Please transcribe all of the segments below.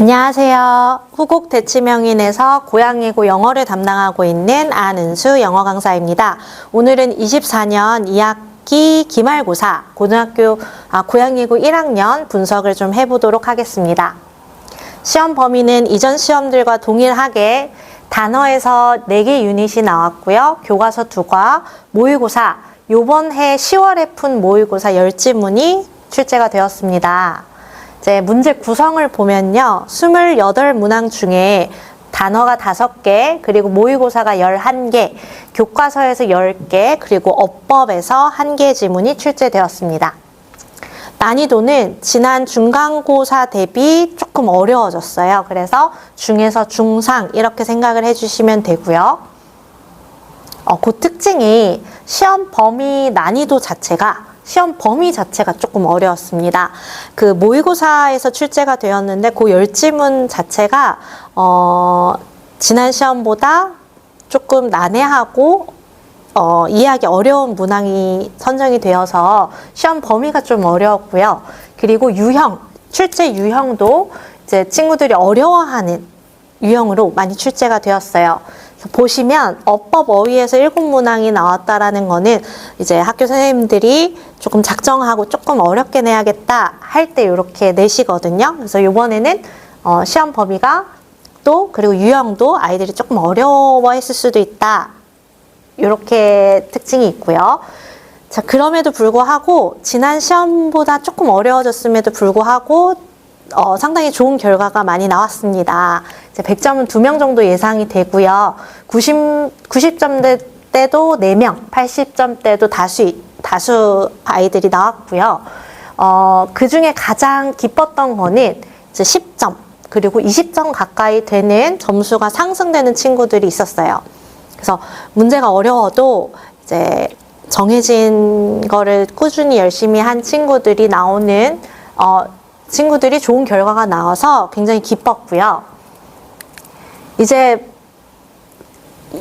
안녕하세요. 후곡 대치명인에서 고양이고 영어를 담당하고 있는 안은수 영어 강사입니다. 오늘은 24년 2학기 기말고사 고등학교 아, 고양이고 1학년 분석을 좀 해보도록 하겠습니다. 시험 범위는 이전 시험들과 동일하게 단어에서 4개 유닛이 나왔고요. 교과서 2과, 모의고사, 요번 해 10월에 푼 모의고사 10지문이 출제가 되었습니다. 이제 문제 구성을 보면요. 28문항 중에 단어가 5개, 그리고 모의고사가 11개, 교과서에서 10개, 그리고 어법에서 1개 지문이 출제되었습니다. 난이도는 지난 중간고사 대비 조금 어려워졌어요. 그래서 중에서 중상 이렇게 생각을 해주시면 되고요. 어, 그 특징이 시험 범위 난이도 자체가 시험 범위 자체가 조금 어려웠습니다. 그 모의고사에서 출제가 되었는데 그 열지문 자체가 어, 지난 시험보다 조금 난해하고 어, 이해하기 어려운 문항이 선정이 되어서 시험 범위가 좀 어려웠고요. 그리고 유형, 출제 유형도 이제 친구들이 어려워하는 유형으로 많이 출제가 되었어요. 보시면 어법 어휘에서 일곱 문항이 나왔다라는 거는 이제 학교 선생님들이 조금 작정하고 조금 어렵게 내야겠다 할 때 이렇게 내시거든요. 그래서 이번에는 어, 시험 범위가 또 그리고 유형도 아이들이 조금 어려워했을 수도 있다. 이렇게 특징이 있고요. 자, 그럼에도 불구하고 지난 시험보다 조금 어려워졌음에도 불구하고 어, 상당히 좋은 결과가 많이 나왔습니다. 이제 100점은 2명 정도 예상이 되고요. 90, 90점 때도 4명, 80점 때도 다수, 다수 아이들이 나왔고요. 어, 그 중에 가장 기뻤던 거는 이제 10점, 그리고 20점 가까이 되는 점수가 상승되는 친구들이 있었어요. 그래서 문제가 어려워도 이제 정해진 거를 꾸준히 열심히 한 친구들이 나오는 어, 친구들이 좋은 결과가 나와서 굉장히 기뻤고요. 이제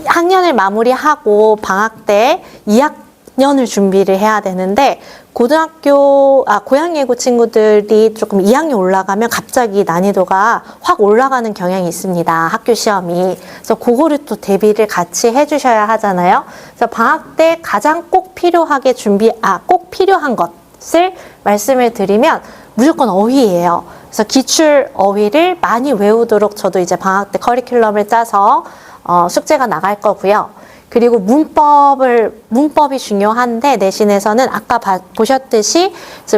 학년을 마무리하고 방학 때 2학년을 준비를 해야 되는데 고등학교 아 고양예고 친구들이 조금 2학년 올라가면 갑자기 난이도가 확 올라가는 경향이 있습니다. 학교 시험이. 그래서 그거를 또 대비를 같이 해 주셔야 하잖아요. 그래서 방학 때 가장 꼭 필요하게 준비 아 꼭 필요한 것을 말씀을 드리면 무조건 어휘예요. 그래서 기출 어휘를 많이 외우도록 저도 이제 방학 때 커리큘럼을 짜서 어, 숙제가 나갈 거고요. 그리고 문법을 문법이 중요한데 내신에서는 아까 봐- 보셨듯이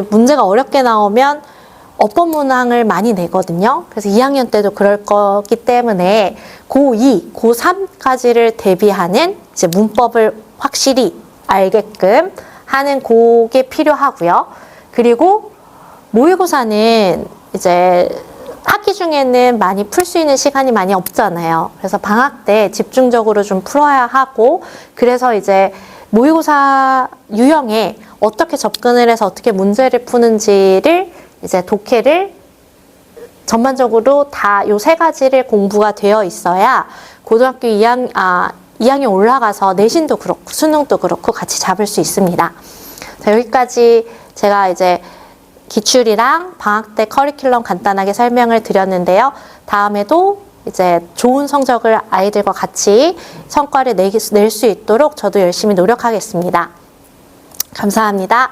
문제가 어렵게 나오면 어법 문항을 많이 내거든요. 그래서 2학년 때도 그럴 거기 때문에 고2, 고3까지를 대비하는 이제 문법을 확실히 알게끔 하는 그게 필요하고요. 그리고 모의고사는 이제 학기 중에는 많이 풀 수 있는 시간이 많이 없잖아요. 그래서 방학 때 집중적으로 좀 풀어야 하고, 그래서 이제 모의고사 유형에 어떻게 접근을 해서 어떻게 문제를 푸는지를 이제 독해를 전반적으로 다 요 세 가지를 공부가 되어 있어야 고등학교 2학, 아, 2학년 올라가서 내신도 그렇고 수능도 그렇고 같이 잡을 수 있습니다. 자, 여기까지 제가 이제 기출이랑 방학 때 커리큘럼 간단하게 설명을 드렸는데요. 다음에도 이제 좋은 성적을 아이들과 같이 성과를 낼 수 있도록 저도 열심히 노력하겠습니다. 감사합니다.